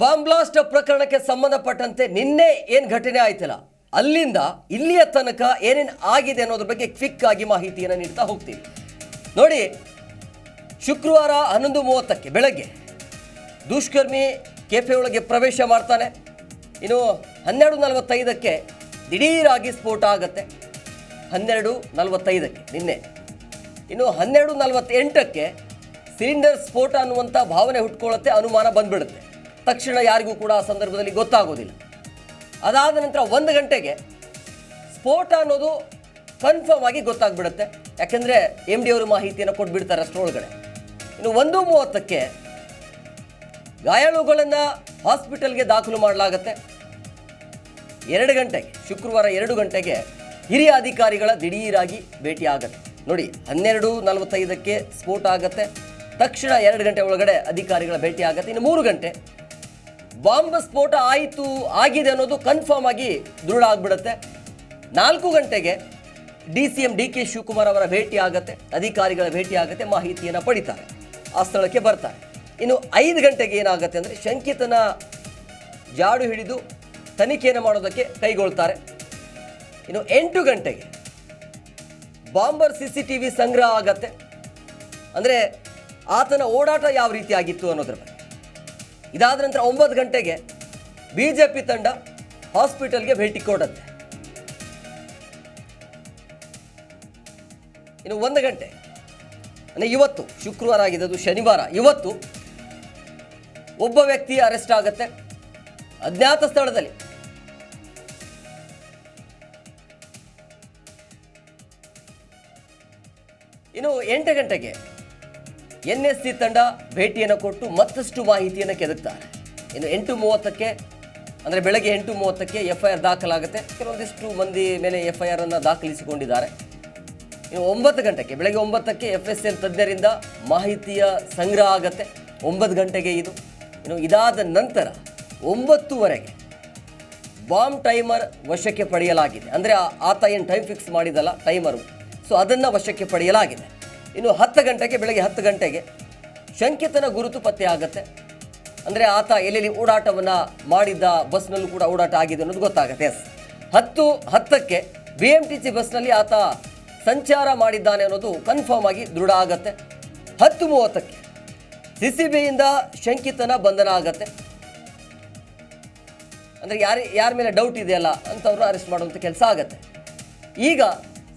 Bomb blast ಪ್ರಕರಣಕ್ಕೆ ಸಂಬಂಧಪಟ್ಟಂತೆ ನಿನ್ನೆ ಏನು ಘಟನೆ ಆಯ್ತಲ್ಲ? ಅಲ್ಲಿಂದ ಇಲ್ಲಿಯ ತನಕ ಏನೇನು ಆಗಿದೆ ಅನ್ನೋದ್ರ ಬಗ್ಗೆ ಕ್ವಿಕ್ ಆಗಿ ಮಾಹಿತಿಯನ್ನು ನೀಡ್ತಾ ಹೋಗ್ತೀವಿ. ನೋಡಿ, ಶುಕ್ರವಾರ ಹನ್ನೊಂದು ಮೂವತ್ತಕ್ಕೆ ಬೆಳಗ್ಗೆ ದುಷ್ಕರ್ಮಿ ಕೆಫೆ ಒಳಗೆ ಪ್ರವೇಶ ಮಾಡ್ತಾನೆ. ಇನ್ನು ಹನ್ನೆರಡು ನಲವತ್ತೈದಕ್ಕೆ ದಿಢೀರಾಗಿ ಸ್ಫೋಟ ಆಗತ್ತೆ. ಹನ್ನೆರಡು ನಲವತ್ತೈದಕ್ಕೆ ನಿನ್ನೆ. ಇನ್ನು ಹನ್ನೆರಡು ನಲವತ್ತೆಂಟಕ್ಕೆ ಸಿಲಿಂಡರ್ ಸ್ಫೋಟ ಅನ್ನುವಂಥ ಭಾವನೆ ಹುಟ್ಕೊಳ್ಳುತ್ತೆ, ಅನುಮಾನ ಬಂದ್ಬಿಡುತ್ತೆ. ತಕ್ಷಣ ಯಾರಿಗೂ ಕೂಡ ಆ ಸಂದರ್ಭದಲ್ಲಿ ಗೊತ್ತಾಗೋದಿಲ್ಲ. ಅದಾದ ನಂತರ ಒಂದು ಗಂಟೆಗೆ ಸ್ಫೋಟ ಅನ್ನೋದು ಕನ್ಫರ್ಮ್ ಆಗಿ ಗೊತ್ತಾಗ್ಬಿಡುತ್ತೆ. ಯಾಕೆಂದರೆ ಎಂ ಡಿ ಅವರು ಮಾಹಿತಿಯನ್ನು ಕೊಟ್ಬಿಡ್ತಾರೆ ಅಷ್ಟರೊಳಗಡೆ. ಇನ್ನು ಒಂದು ಮೂವತ್ತಕ್ಕೆ ಗಾಯಾಳುಗಳನ್ನು ಹಾಸ್ಪಿಟಲ್ಗೆ ದಾಖಲು ಮಾಡಲಾಗತ್ತೆ. ಎರಡು ಗಂಟೆಗೆ, ಶುಕ್ರವಾರ ಎರಡು ಗಂಟೆಗೆ ಹಿರಿಯ ಅಧಿಕಾರಿಗಳ ದಿಢೀರಾಗಿ ಭೇಟಿ ಆಗತ್ತೆ ನೋಡಿ, ಹನ್ನೆರಡು ನಲವತ್ತೈದಕ್ಕೆ ಸ್ಫೋಟ ಆಗತ್ತೆ. ತಕ್ಷಣ ಎರಡು ಗಂಟೆ ಒಳಗಡೆ ಅಧಿಕಾರಿಗಳ ಭೇಟಿ ಆಗತ್ತೆ ಇನ್ನು ಮೂರು ಗಂಟೆ ಬಾಂಬ್ ಸ್ಫೋಟ ಆಯಿತು, ಆಗಿದೆ ಅನ್ನೋದು ಕನ್ಫರ್ಮ್ ಆಗಿ ದೃಢ ಆಗ್ಬಿಡುತ್ತೆ. ನಾಲ್ಕು ಗಂಟೆಗೆ D C M D K Shivakumar ಅವರ ಭೇಟಿ ಆಗತ್ತೆ, ಅಧಿಕಾರಿಗಳ ಭೇಟಿ ಆಗತ್ತೆ, ಮಾಹಿತಿಯನ್ನು ಪಡಿತಾರೆ. ಆ ಸ್ಥಳಕ್ಕೆ ಬರ್ತಾರೆ. ಇನ್ನು ಐದು ಗಂಟೆಗೆ ಏನಾಗುತ್ತೆ ಅಂದರೆ ಶಂಕಿತನ ಜಾಡು ಹಿಡಿದು ತನಿಖೆಯನ್ನು ಮಾಡೋದಕ್ಕೆ ಕೈಗೊಳ್ತಾರೆ. ಇನ್ನು ಎಂಟು ಗಂಟೆಗೆ bomber C C T V ಸಂಗ್ರಹ ಆಗತ್ತೆ. ಅಂದರೆ ಆತನ ಓಡಾಟ ಯಾವ ರೀತಿ ಆಗಿತ್ತು ಅನ್ನೋದ್ರ ಬಗ್ಗೆ. ಇದಾದ ನಂತರ ಒಂಬತ್ತು ಗಂಟೆಗೆ ಬಿ ಜೆ ಪಿ ತಂಡ ಹಾಸ್ಪಿಟಲ್ಗೆ ಭೇಟಿ ಕೊಡುತ್ತೆ. ಇನ್ನು ಒಂದು ಗಂಟೆ. ಅಂದರೆ ಇವತ್ತು, ಶುಕ್ರವಾರ ಆಗಿದ್ದು ಶನಿವಾರ. ಇವತ್ತು ಒಬ್ಬ ವ್ಯಕ್ತಿ ಅರೆಸ್ಟ್ ಆಗುತ್ತೆ. ಅಜ್ಞಾತ ಸ್ಥಳದಲ್ಲಿ. ಇನ್ನು ಎಂಟು ಗಂಟೆಗೆ ಎನ್ ಎಸ್ ಸಿ ತಂಡ ಭೇಟಿಯನ್ನು ಕೊಟ್ಟು ಮತ್ತಷ್ಟು ಮಾಹಿತಿಯನ್ನು ಕೆದಕ್ತಾರೆ. ಇನ್ನು ಎಂಟು ಮೂವತ್ತಕ್ಕೆ, ಅಂದರೆ ಬೆಳಗ್ಗೆ ಎಂಟು ಮೂವತ್ತಕ್ಕೆ ಎಫ್ ಐ ಆರ್ ದಾಖಲಾಗುತ್ತೆ. ಕೆಲವೊಂದಿಷ್ಟು ಮಂದಿ ಮೇಲೆ ಎಫ್ ಐ ಆರನ್ನು ದಾಖಲಿಸಿಕೊಂಡಿದ್ದಾರೆ. ಇನ್ನು ಒಂಬತ್ತು ಗಂಟೆಗೆ, ಬೆಳಗ್ಗೆ ಒಂಬತ್ತಕ್ಕೆ ಎಫ್ ಎಸ್ ಎಲ್ ತಜ್ಞರಿಂದ ಮಾಹಿತಿಯ ಸಂಗ್ರಹ ಆಗತ್ತೆ. ಒಂಬತ್ತು ಗಂಟೆಗೆ ಇದು. ಇನ್ನು ಇದಾದ ನಂತರ ಒಂಬತ್ತುವರೆಗೆ ಬಾಂಬ್ ಟೈಮರ್ ವಶಕ್ಕೆ ಪಡೆಯಲಾಗಿದೆ. ಅಂದರೆ ಆತ ಏನು ಟೈಮ್ ಫಿಕ್ಸ್ ಮಾಡಿದಲ್ಲ ಟೈಮರು. ಸೊ ಅದನ್ನು ವಶಕ್ಕೆ ಪಡೆಯಲಾಗಿದೆ. ಇನ್ನು ಹತ್ತು ಗಂಟೆಗೆ, ಬೆಳಗ್ಗೆ ಹತ್ತು ಗಂಟೆಗೆ ಶಂಕಿತನ ಗುರುತು ಪತ್ತೆ ಆಗುತ್ತೆ. ಅಂದರೆ ಆತ ಎಲ್ಲೆಲ್ಲಿ ಓಡಾಟವನ್ನು ಮಾಡಿದ್ದ, ಬಸ್ನಲ್ಲೂ ಕೂಡ ಓಡಾಟ ಆಗಿದೆ ಅನ್ನೋದು ಗೊತ್ತಾಗುತ್ತೆ. ಎಸ್ ಹತ್ತು, ಹತ್ತಕ್ಕೆ ಬಿ ಎಂ ಟಿ ಸಿ ಬಸ್ನಲ್ಲಿ ಆತ ಸಂಚಾರ ಮಾಡಿದ್ದಾನೆ ಅನ್ನೋದು ಕನ್ಫರ್ಮ್ ಆಗಿ ದೃಢ ಆಗತ್ತೆ. ಹತ್ತು ಮೂವತ್ತಕ್ಕೆ ಸಿ ಸಿ ಬಿಯಿಂದ ಶಂಕಿತನ ಬಂಧನ ಆಗತ್ತೆ. ಅಂದರೆ ಯಾರು, ಯಾರ ಮೇಲೆ ಡೌಟ್ ಇದೆಯಲ್ಲ ಅಂತವ್ರು ಅರೆಸ್ಟ್ ಮಾಡುವಂಥ ಕೆಲಸ ಆಗತ್ತೆ. ಈಗ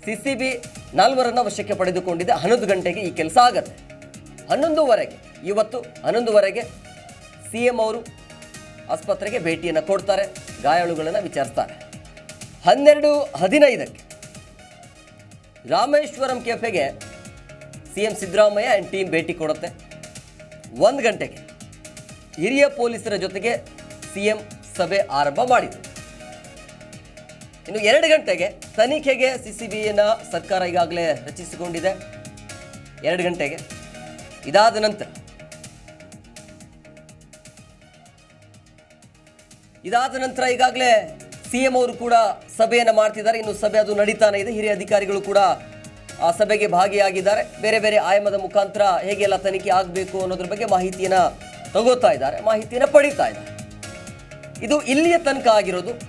ಸಿ ಸಿ ನಾಲ್ವರನ್ನು ವಶಕ್ಕೆ ಪಡೆದುಕೊಂಡಿದೆ ಹನ್ನೊಂದು ಗಂಟೆಗೆ ಈ ಕೆಲಸ ಆಗತ್ತೆ. ಹನ್ನೊಂದುವರೆಗೆ, ಇವತ್ತು ಹನ್ನೊಂದುವರೆಗೆ ಸಿ ಎಂ ಅವರು ಆಸ್ಪತ್ರೆಗೆ ಭೇಟಿಯನ್ನು ಕೊಡ್ತಾರೆ, ಗಾಯಾಳುಗಳನ್ನು ವಿಚಾರಿಸ್ತಾರೆ. ಹನ್ನೆರಡು ಹದಿನೈದಕ್ಕೆ Rameshwaram ಕೆಫೆಗೆ C M Siddaramaiah and team ಭೇಟಿ ಕೊಡುತ್ತೆ. ಒಂದು ಗಂಟೆಗೆ ಹಿರಿಯ ಪೊಲೀಸರ ಜೊತೆಗೆ ಸಿ ಎಂ ಸಭೆ ಆರಂಭ ಮಾಡಿತು ಇನ್ನು ಎರಡು ಗಂಟೆಗೆ ತನಿಖೆಗೆ ಸಿ ಸಿ ಸರ್ಕಾರ ಈಗಾಗಲೇ ರಚಿಸಿಕೊಂಡಿದೆ. ಎರಡು ಗಂಟೆಗೆ. ಇದಾದ ನಂತರ. ಇದಾದ ನಂತರ ಈಗಾಗಲೇ ಸಿ ಎಂ ಅವರು ಕೂಡ ಸಭೆಯನ್ನು ಮಾಡ್ತಿದ್ದಾರೆ. ಇನ್ನು ಸಭೆ ಅದು ನಡೀತಾನೆ ಇದೆ. ಹಿರಿಯ ಅಧಿಕಾರಿಗಳು ಕೂಡ ಆ ಸಭೆಗೆ ಭಾಗಿಯಾಗಿದ್ದಾರೆ. ಬೇರೆ ಬೇರೆ ಆಯಾಮದ ಮುಖಾಂತರ ಹೇಗೆಲ್ಲ ತನಿಖೆ ಆಗಬೇಕು ಅನ್ನೋದ್ರ ಬಗ್ಗೆ ಮಾಹಿತಿಯನ್ನು ತಗೋತಾ ಇದ್ದಾರೆ. ಮಾಹಿತಿಯನ್ನು ಪಡೀತಾ ಇದ್ದಾರೆ. ಇದು ಇಲ್ಲಿಯ ತನಕ ಆಗಿರೋದು.